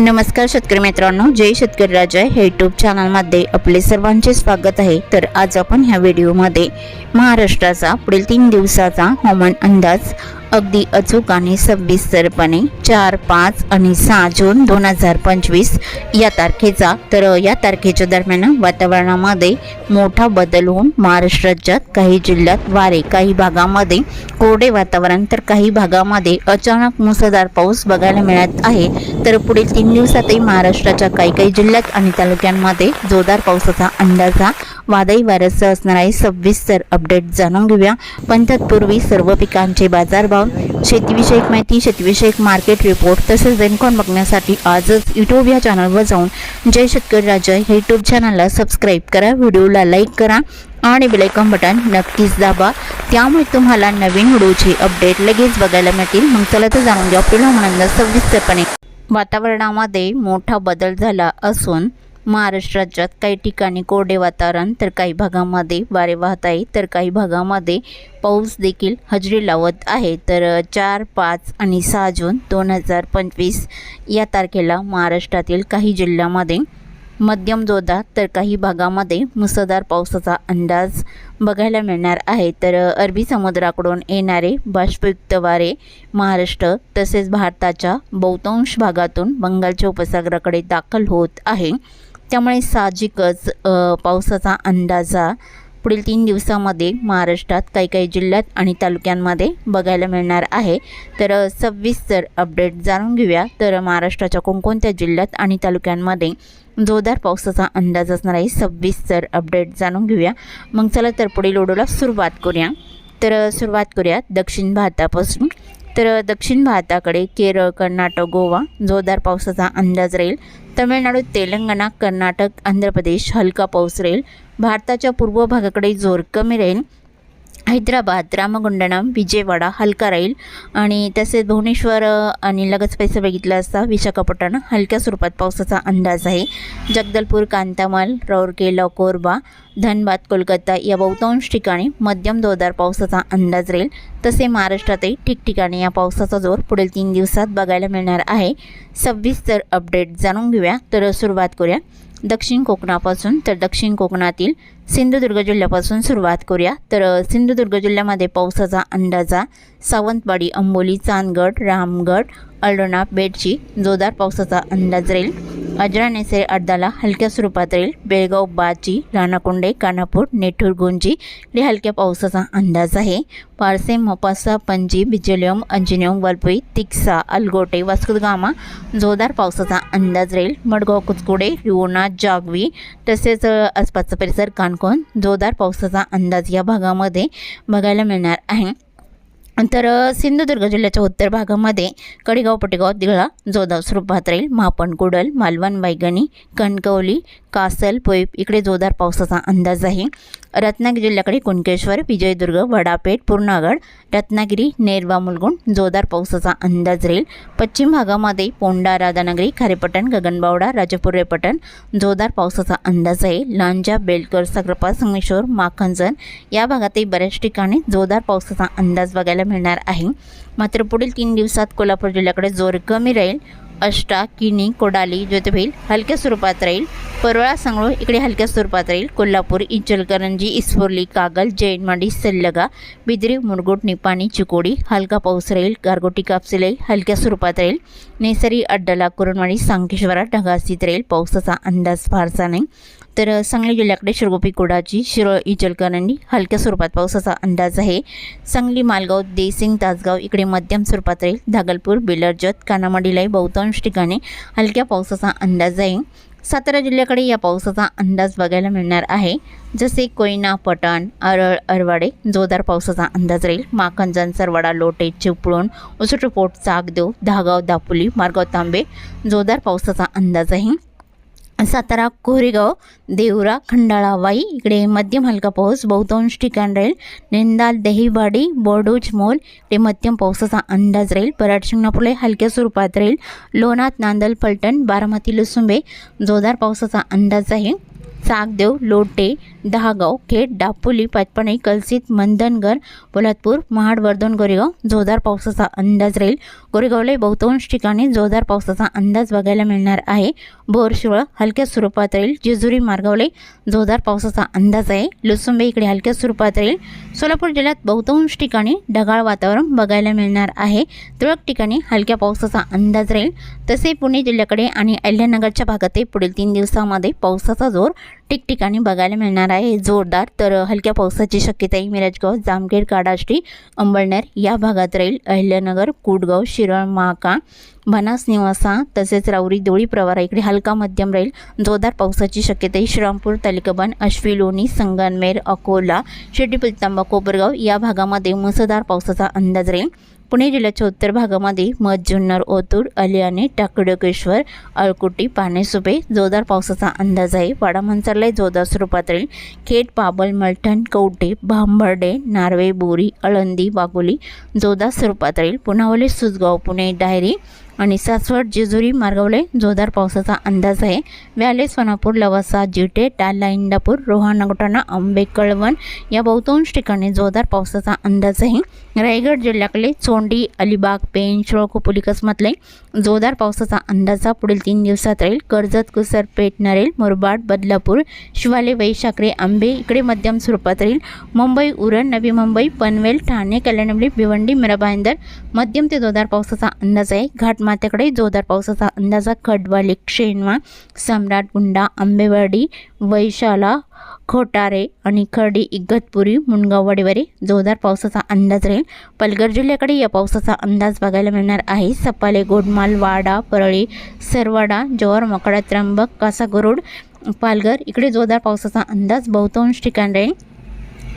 नमस्कार शेतकरी मित्रांनो जय शेतकरी राजा. हे यूट्यूब चॅनलमध्ये आपले सर्वांचे स्वागत आहे. तर आज आपण ह्या व्हिडिओमध्ये महाराष्ट्राचा पुढील तीन दिवसाचा हवामान अंदाज अगदी अचूक आणि सविस्तरपणे चार पाच आणि सहा जून दोन हजार पंचवीस या तारखेचा. तर या तारखेच्या दरम्यान वातावरणामध्ये मोठा बदल होऊन महाराष्ट्र राज्यात काही जिल्ह्यात वारे काही भागामध्ये कोरडे वातावरण तर काही भागामध्ये अचानक मुसळधार पाऊस बघायला मिळत आहे. तर पुढील तीन दिवसातही महाराष्ट्राच्या काही काही जिल्ह्यात आणि तालुक्यांमध्ये जोरदार पावसाचा अंदाजा वादळी वाऱ्यासह असणार आहे सविस्तर अपडेट जाणून घेऊया. पण तत्पूर्वी सर्व पिकांचे बाजारभाव शेतीविषयक माहिती शेतीविषयक मार्केट रिपोर्ट तसेच रेनकॉन बघण्यासाठी आजच यूट्यूब या चॅनलवर जाऊन जय शेतकरी राजा हे यूट्यूब चॅनलला सबस्क्राईब करा व्हिडिओला लाईक करा आणि बेलायकॉन बटन नक्कीच दाबा. त्यामुळे तुम्हाला नवीन व्हिडिओची अपडेट लगेच बघायला मिळतील. मग चला तर जाणून घ्या. आपल्याला म्हणून सविस्तरपणे. वातावरणामध्ये मोठा बदल झाला असून महाराष्ट्र राज्यात काही ठिकाणी कोरडे वातावरण तर काही भागामध्ये वारे वाहत आहे. तर काही भागामध्ये पाऊस देखील हजेरी लावत आहे. तर चार पाच आणि सहा जून दोन हजार पंचवीस या तारखेला महाराष्ट्रातील काही जिल्ह्यामध्ये मध्यम जोरदार तर काही भागामध्ये मुसळधार पावसाचा अंदाज बघायला मिळणार आहे. तर अरबी समुद्राकडून येणारे बाष्पयुक्त वारे महाराष्ट्र तसेच भारताच्या बहुतांश भागातून बंगालच्या उपसागराकडे दाखल होत आहे. त्यामुळे साहजिकच पावसाचा अंदाजा पुढील तीन दिवसामध्ये महाराष्ट्रात काही काही जिल्ह्यात आणि तालुक्यांमध्ये बघायला मिळणार आहे. तर सविस्तर अपडेट जाणून घेऊया. तर महाराष्ट्राच्या कोणकोणत्या जिल्ह्यात आणि तालुक्यांमध्ये जोरदार पावसाचा अंदाज असणार आहे सविस्तर अपडेट जाणून घेऊया. मग चला तर पुढील ओढूला सुरुवात करूया. तर सुरुवात करूया दक्षिण भारतापासून. तर दक्षिण भारताकडे केरळ कर्नाटक गोवा जोरदार पावसाचा अंदाज राहील. तमिळनाडू तेलंगणा कर्नाटक आंध्र प्रदेश हलका पाऊस राहील. भारताच्या पूर्व भागाकडे जोर कमी राहील. हैदराबाद रामगुंडणम विजयवाडा हलका राहील. आणि तसेच भुवनेश्वर आणि लगच पैसे बघितलं असता विशाखापट्टणम हलक्या स्वरूपात पावसाचा अंदाज आहे. जगदलपूर कांतामाल राऊरकेला कोरबा धनबाद कोलकाता या बहुतांश ठिकाणी मध्यम जोरदार पावसाचा अंदाज राहील. तसे महाराष्ट्रातही ठिकठिकाणी या पावसाचा जोर पुढील तीन दिवसात बघायला मिळणार आहे. सविस्तर अपडेट जाणून घेऊया. तर सुरुवात करूया. दक्षिण कोकणापासून तर दक्षिण कोकणातील सिंधुदुर्ग जिल्ह्यापासून सुरुवात करूया. तर सिंधुदुर्ग जिल्ह्यामध्ये पावसाचा अंदाजा सावंतवाडी अंबोली चांदगड रामगड अल्डोना बेडची जोरदार पावसाचा अंदाज राहील. अजरा नेसरे अर्धाला हलक्या स्वरूपात राहील. बेळगाव बाची राणाकुंडे कानापूर नेठूर गुंजी हे हलक्या पावसाचा अंदाज आहे. पारसे मोपासा पणजी बिजलियम अंजिनियम वलपुई तिक्सा अलगोटे वास्कुदगामा जोरदार पावसाचा अंदाज राहील. मडगाव कुचकुडे रिवोणा जागवी तसेच आसपासचा परिसर काणकोण जोरदार पावसाचा अंदाज या भागामध्ये बघायला मिळणार आहे. तर सिंधुदुर्ग जिल्ह्याच्या उत्तर भागामध्ये कडेगाव पटेगाव दिळा जोरदार स्वरूपात राहील मापण कुडल मालवण बैगणी कणकवली कासल पोईप इकडे जोरदार पावसाचा अंदाज आहे. रत्नागिरी जिल्ह्याकडे कुणकेश्वर विजयदुर्ग वडापेठ पूर्णागड रत्नागिरी नेरवा मुलगुण जोरदार पावसाचा अंदाज राहील. पश्चिम भागामध्ये पोंडा राधानगरी खारेपटण गगनबावडा राजापूर पटण जोरदार पावसाचा अंदाज आहे. लांजा बेलकर सक्रपा संगमेश्वर माखंजन या भागातही बऱ्याच ठिकाणी जोरदार पावसाचा अंदाज बघायला मिळणार आहे. मात्र पुढील तीन दिवसात कोल्हापूर जिल्ह्याकडे जोर कमी राहील. अष्टा किनी कोडाली ज्योतिभेल हलक्या स्वरूपात राहील. परवळा सांगळू इकडे हलक्या स्वरूपात राहील. कोल्हापूर इचलकरंजी इस्फोर्ली कागल जैनमाडी सल्लगा बिद्री मुरगुट निपाणी चिकोडी हलका पाऊस राहील. गारगोटी कापसिलाई हलक्या स्वरूपात राहील. नेसरी अड्डला कुरणवाडी सांकेश्वरा ढगासीत राहील. पावसाचा अंदाज फारसा नाही. तर सांगली जिल्ह्याकडे शिरगोपी कोडाची शिरोळ इचलकरंजी हलक्या स्वरूपात पावसाचा अंदाज आहे. सांगली मालगाव देसिंग तासगाव इकडे मध्यम स्वरूपात राहील. धागलपूर बेलरजत कानामाडीलाही बहुतांश ठिकाणी हलक्या पावसाचा अंदाज आहे. सातारा जिल्ह्याकडे या पावसाचा अंदाज बघायला मिळणार आहे. जसे कोयना पटण अरळ अरवाडे जोरदार पावसाचा अंदाज राहील. माखंजन सरवाडा लोटे चिपळूण उसुटपोट चाकदेव धागाव दापोली मारगाव तांबे जोरदार पावसाचा अंदाज आहे. सातारा कोरेगाव देवरा खंडाळा वाई इकडे मध्यम हलका पाऊस बहुतांश ठिकाण राहील. निंदाल दहीवाडी बोर्डोज मोल इकडे मध्यम पावसाचा अंदाज राहील. पराड शिंगणापूरला हलक्या स्वरूपात राहील. लोणात नांदल फलटण बारामती लुसुंबे जोरदार पावसाचा अंदाज आहे. चाकदेव लोटे दहागाव खेड दापोली पाचपणी कलसित मंदनगर पोलादपूर महाड वर्धन गोरेगाव. जोरदार पावसाचा अंदाज राहील. गोरेगावला बहुतांश ठिकाणी जोरदार पावसाचा अंदाज बघायला मिळणार आहे. बोरशिवळ हलक्या स्वरूपात राहील. जेजुरी मार्गावले जोरदार पावसाचा अंदाज आहे. लुसुंबे इकडे हलक्या स्वरूपात राहील. सोलापूर जिल्ह्यात बहुतांश ठिकाणी ढगाळ वातावरण बघायला मिळणार आहे. तुरळक ठिकाणी हलक्या पावसाचा अंदाज राहील. तसे पुणे जिल्ह्याकडे आणि अहिल्यानगरच्या भागातही पुढील तीन दिवसामध्ये पावसाचा जोर ठिकठिकाणी बघायला मिळणार आहे. जोरदार. तर हलक्या पावसाची शक्यताही मिरजगाव जामखेड काडाष्टी अंबळनेर या भागात राहील. अहिल्यानगर कुडगाव शिरळ महाका बनास निवासा तसेच राऊरी दोळी प्रवारा इकडे हलका मध्यम राहील. जोरदार पावसाची शक्यताही श्रीरामपूर तालिकाबन अश्वी लोणी संगनमेर अकोला शेट्टीपुलतांबा कोपरगाव या भागामध्ये मुसळधार पावसाचा अंदाज राहील. पुणे जिल्ह्याच्या उत्तर भागामध्ये मध जुन्नर ओतूर अलियाने टाकडकेश्वर अळकुटी पानेसुबे जोरदार पावसाचा अंदाज आहे. वाडामंचरला जोरदार स्वरूपात राहील. खेड पाबल मलठण कवटे भांबर्डे नार्वे बोरी अळंदी वागोली जोरदार स्वरूपात राहील. पुनावले सुजगाव पुणे डायरी आणि सासवड जेजुरी मार्गावले जोरदार पावसाचा अंदाज आहे. व्याले सोनापूर लवासा जिटे टाला इंदापूर रोहा नगटाणा आंबे कळवण या बहुतांश ठिकाणी जोरदार पावसाचा अंदाज आहे. रायगड जिल्ह्याकडे चोंडी अलिबाग पेन शिळकोपोली कसमतले जोरदार पावसाचा अंदाजा पुढील तीन दिवसात राहील. कर्जत कुसर पेठ नरेल मुरबाड बदलापूर शिवाले वैशाखरे आंबे इकडे मध्यम स्वरूपात राहील. मुंबई उरण नवी मुंबई पनवेल ठाणे कल्याणवली भिवंडी मिराबांदर मध्यम ते जोरदार पावसाचा अंदाज आहे. घाट घाटमाथ्याकडे जोरदार पावसाचा अंदाजा खडवाली शेणवा सम्राट गुंडा आंबेवाडी वैशाला खोटारे आणि खर्डी इगतपुरी मुंडगाव जोरदार पावसाचा अंदाज राहील. पालघर जिल्ह्याकडे या पावसाचा अंदाज बघायला मिळणार आहे. सपाले गोडमाल वाडा परळी सरवाडा जव्हार मकडा त्र्यंबक कासागुरुड पालघर इकडे जोरदार पावसाचा अंदाज बहुतांश ठिकाण राहील.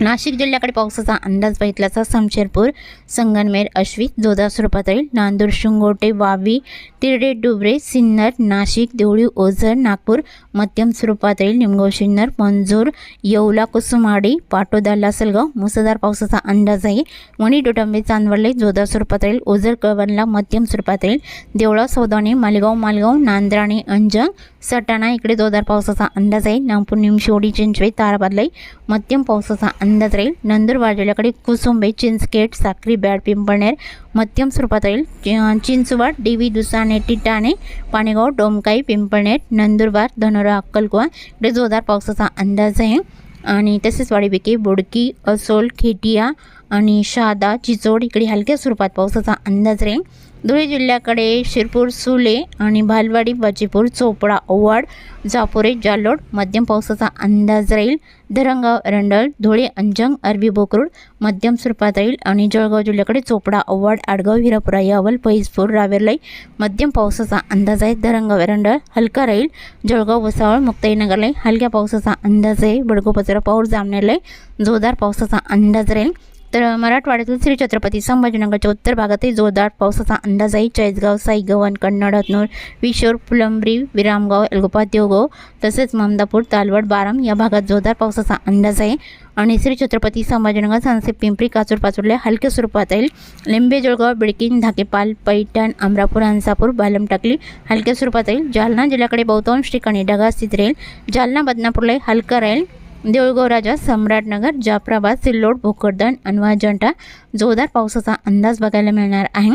नाशिक जिल्ह्याकडे पावसाचा अंदाज बघितल्याचा समशेरपूर संगनमेर अश्वी जोरदार स्वरूपात राहील नांदूर शिंगोटे वावी तिरडे डुबरे सिन्नर नाशिक देवळी ओझर नागपूर मध्यम स्वरूपात राहील निमगाव सिन्नर मंजूर येवला कुसुमाडी पाटोदा लासलगाव मुसळधार पावसाचा अंदाज आहे वणी डोटंबे चांदवडले जोरदार स्वरूपात ओझर कळवणला मध्यम स्वरूपात राहील देवळा सौदाणे मालेगाव मालगाव नांद्राणे अंजंग सटाणा इकडे जोरदार पावसाचा अंदाज आहे नागपूर निमशेवडी चिंचवे ताराबादलाई मध्यम पावसाचा अंदाज राहील नंदुरबार जिल्ह्याकडे कुसुंबे चिंचखेड साक्री बॅड पिंपळनेर मध्यम स्वरूपात राहील चिंचवड देवी दुसाने टिटाणे पाणेगाव डोमकाई पिंपळनेर नंदुरबार धनोरा अक्कलकुवा इकडे जोरदार पावसाचा अंदाज आहे. आणि तसेच वाडीपिके बोडकी असोल खेटिया आणि शहादा चिचोड इकडे हलक्या स्वरूपात पावसाचा अंदाज राहील धुळे जिल्ह्याकडे शिरपूर सुले आणि भालवाडी बाजीपूर चोपडा ओवाड जापोरे जालोड मध्यम पावसाचा अंदाज राहील. धरंगाव एरंडल धुळे अंजंग अरबी बोकरूड मध्यम स्वरूपात राहील आणि जळगाव जिल्ह्याकडे चोपडा ओवाड आडगाव हिरापुरा यावल पैसपूर रावेरलाई मध्यम पावसाचा अंदाज आहे. धरंगाव एरंडल हलका राहील. जळगाव वसावळ मुक्ताईनगरलाई हलक्या पावसाचा अंदाज आहे. बडगोपचरा पाऊर जामनेरलाई जोरदार पावसाचा अंदाज राहील. तर मराठवाड्यातील श्री छत्रपती संभाजीनगरच्या उत्तर भागातही जोरदार पावसाचा अंदाज आहे. चाळीसगाव साईगव्हाण कन्नड हतनूर विशोर फुलंब्री विरामगाव एल्गोपा देवगाव तसेच ममदापूर तालवड बाराम या भागात जोरदार पावसाचा अंदाज आहे. आणि श्री छत्रपती संभाजीनगर सांसे पिंपरी काचूर पाचोडले हलक्या स्वरूपात येईल लिंबे जळगाव बिडकीन धाकेपाल पैठण अमरापूर हंसापूर बालम टाकली हलक्या स्वरूपात येईल जालना जिल्ह्याकडे बहुतांश ठिकाणी ढगाळ स्थित राहील. जालना बदनापूरलाही हलका राहील. देऊळगाव राजा सम्राटनगर जाफराबाद सिल्लोड भोकरदन अनवाजंटा जोरदार पावसाचा अंदाज बघायला मिळणार आहे.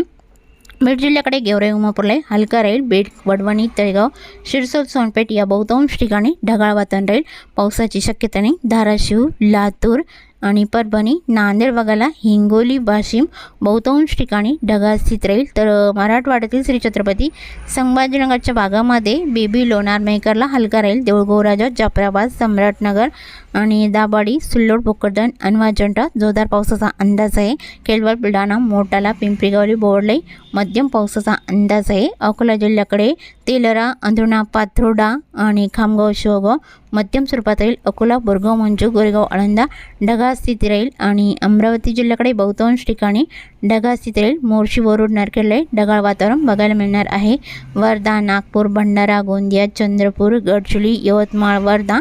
बीड जिल्ह्याकडे गेवराई उमापूरला हलका राहील बीड वडवणी तळेगाव शिरसोल सोनपेठ या बहुतांश ठिकाणी ढगाळ वातावरण राहील. पावसाची शक्यता नाही. धाराशिव लातूर आणि परभणी नांदेड वगळा हिंगोली वाशिम बहुतांश ठिकाणी ढगाळ स्थित राहील. तर मराठवाड्यातील श्री छत्रपती संभाजीनगरच्या भागामध्ये बेबी लोणार मेकरला हलका राहील. देऊळगोराजा जाफराबाद सम्राटनगर आणि दाबाडी सुल्लोड भोकरदन अनवाजंटा जोरदार पावसाचा अंदाज आहे. केळवड बुलढाणा मोटाला पिंपरीगावली बोर्डलाई मध्यम पावसाचा अंदाज आहे. अकोला जिल्ह्याकडे तेलरा अंधुणा पाथरोडा आणि खामगाव शिवगाव मध्यम स्वरूपात राहील. अकोला बोरगाव मंजू गोरेगाव आळंदा ढगाळ स्थिती राहील आणि अमरावती जिल्ह्याकडे बहुतांश ठिकाणी ढगाळ स्थिती राहील. मोर्शी वरुड नारकेलय ढगाळ वातावरण बघायला मिळणार आहे. वर्धा नागपूर भंडारा गोंदिया चंद्रपूर गडचिरोली यवतमाळ वर्धा